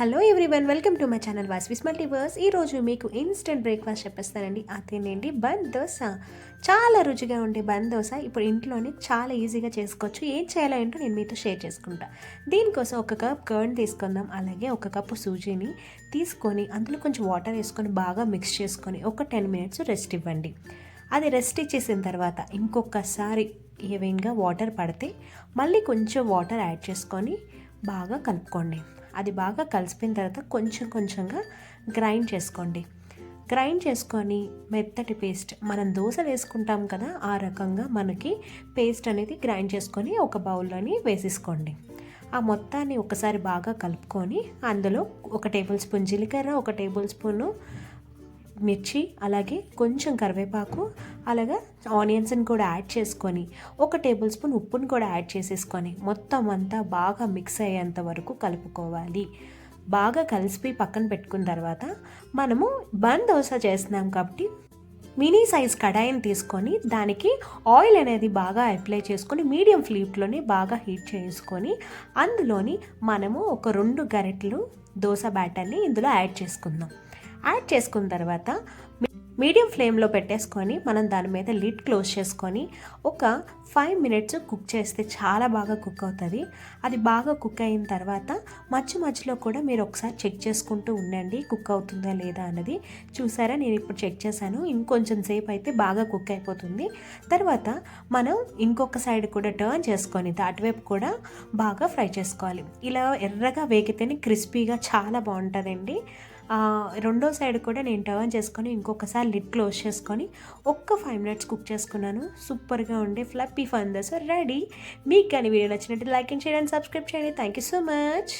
Hello everyone welcome to my channel Vasvi multiverse ఈరోజు మీకు instant breakfast చెప్పేస్తానండి. అదేనండి bun dosa చాలా రుచిగా ఉండే బన్ దోశ ఇప్పుడు ఇంట్లోనే చాలా ఈజీగా చేసుకోవచ్చు. ఏం చేయాలో ఏంటో నేను మీతో షేర్ చేసుకుంటా. దీనికోసం ఒక కప్ కర్న్ తీసుకుందాం. అలాగే ఒక కప్పు సూజీని తీసుకొని అందులో కొంచెం వాటర్ వేసుకొని బాగా మిక్స్ చేసుకొని ఒక టెన్ మినిట్స్ రెస్ట్ ఇవ్వండి. అది రెస్ట్ ఇచ్చేసిన తర్వాత ఇంకొకసారి ఏవైనా వాటర్ పడితే మళ్ళీ కొంచెం వాటర్ యాడ్ చేసుకొని బాగా కలుపుకోండి. అది బాగా కలిసిపోయిన తర్వాత కొంచెం కొంచెంగా గ్రైండ్ చేసుకోండి. గ్రైండ్ చేసుకొని మెత్తటి పేస్ట్ మనం దోశ వేసుకుంటాం కదా ఆ రకంగా మనకి పేస్ట్ అనేది గ్రైండ్ చేసుకొని ఒక బౌల్లోని వేసేసుకోండి. ఆ మొత్తాన్ని ఒకసారి బాగా కలుపుకొని అందులో ఒక టేబుల్ స్పూన్ జీలకర్ర ఒక టేబుల్ స్పూను మిర్చి అలాగే కొంచెం కరివేపాకు అలాగా ఆనియన్స్ని కూడా యాడ్ చేసుకొని ఒక టేబుల్ స్పూన్ ఉప్పుని కూడా యాడ్ చేసేసుకొని మొత్తం అంతా బాగా మిక్స్ అయ్యేంత వరకు కలుపుకోవాలి. బాగా కలిసిపోయి పక్కన పెట్టుకున్న తర్వాత మనము బన్ దోశ చేస్తున్నాం కాబట్టి మినీ సైజ్ కడాయిని తీసుకొని దానికి ఆయిల్ అనేది బాగా అప్లై చేసుకొని మీడియం ఫ్లేమ్లోనే బాగా హీట్ చేసుకొని అందులోని మనము ఒక రెండు గరెట్లు దోశ బ్యాటర్ని ఇందులో యాడ్ చేసుకుందాం. యాడ్ చేసుకున్న తర్వాత మీడియం ఫ్లేమ్లో పెట్టేసుకొని మనం దాని మీద లిడ్ క్లోజ్ చేసుకొని ఒక ఫైవ్ మినిట్స్ కుక్ చేస్తే చాలా బాగా కుక్ అవుతుంది. అది బాగా కుక్ అయిన తర్వాత మధ్య మధ్యలో కూడా మీరు ఒకసారి చెక్ చేసుకుంటూ ఉండండి కుక్ అవుతుందా లేదా అన్నది. చూసారా? నేను ఇప్పుడు చెక్ చేశాను. ఇంకొంచెం సేపు అయితే బాగా కుక్ అయిపోతుంది. తర్వాత మనం ఇంకొక సైడ్ కూడా టర్న్ చేసుకొని అటువైపు కూడా బాగా ఫ్రై చేసుకోవాలి. ఇలా ఎర్రగా వేగితేనే క్రిస్పీగా చాలా బాగుంటుందండి. రెండో సైడ్ కూడా నేను టర్న్ చేసుకొని ఇంకొకసారి లిడ్ క్లోజ్ చేసుకొని ఒక్క ఫైవ్ మినిట్స్ కుక్ చేసుకున్నాను. సూపర్గా ఉండే ఫ్లప్పీ ఫన్ రెడీ. మీకు కానీ వీడియో నచ్చినట్టు like and share and subscribe చేయండి. Thank you so much